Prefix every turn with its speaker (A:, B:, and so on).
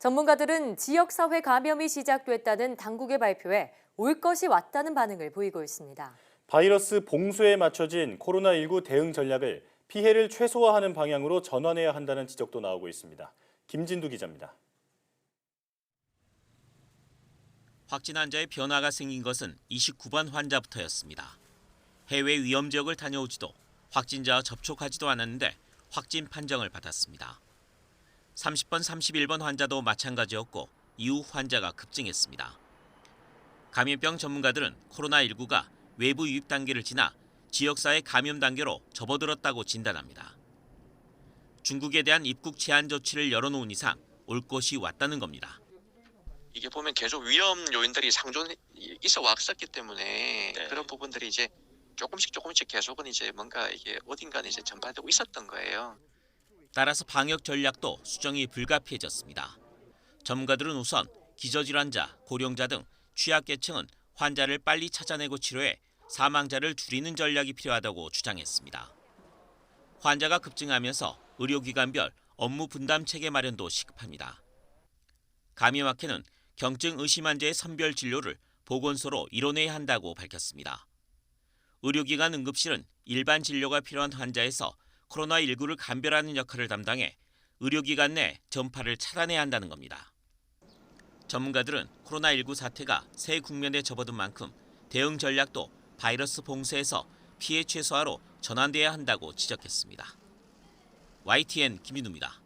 A: 전문가들은 지역사회 감염이 시작됐다는 당국의 발표에 올 것이 왔다는 반응을 보이고 있습니다.
B: 바이러스 봉쇄에 맞춰진 코로나19 대응 전략을 피해를 최소화하는 방향으로 전환해야 한다는 지적도 나오고 있습니다. 김진두 기자입니다.
C: 확진 환자의 변화가 생긴 것은 29번 환자부터였습니다. 해외 위험 지역을 다녀오지도 확진자와 접촉하지도 않았는데 확진 판정을 받았습니다. 30번, 31번 환자도 마찬가지였고 이후 환자가 급증했습니다. 감염병 전문가들은 코로나19가 외부 유입 단계를 지나 지역사회 감염 단계로 접어들었다고 진단합니다. 중국에 대한 입국 제한 조치를 열어놓은 이상 올 것이 왔다는 겁니다.
D: 이게 보면 계속 위험 요인들이 상존 있어 왔었기 때문에
C: 네.
D: 그런 부분들이 이제 조금씩 조금씩 계속은 이제 뭔가 이게 어딘가는 이제 전파되고 있었던 거예요.
C: 따라서 방역 전략도 수정이 불가피해졌습니다. 전문가들은 우선 기저질환자, 고령자 등 취약계층은 환자를 빨리 찾아내고 치료해 사망자를 줄이는 전략이 필요하다고 주장했습니다. 환자가 급증하면서 의료기관별 업무 분담 체계 마련도 시급합니다. 감염학회는 경증 의심 환자의 선별 진료를 보건소로 이뤄내야 한다고 밝혔습니다. 의료기관 응급실은 일반 진료가 필요한 환자에서 코로나19를 감별하는 역할을 담당해 의료기관 내 전파를 차단해야 한다는 겁니다. 전문가들은 코로나19 사태가 새 국면에 접어든 만큼 대응 전략도 바이러스 봉쇄에서 피해 최소화로 전환돼야 한다고 지적했습니다. YTN 김민우입니다.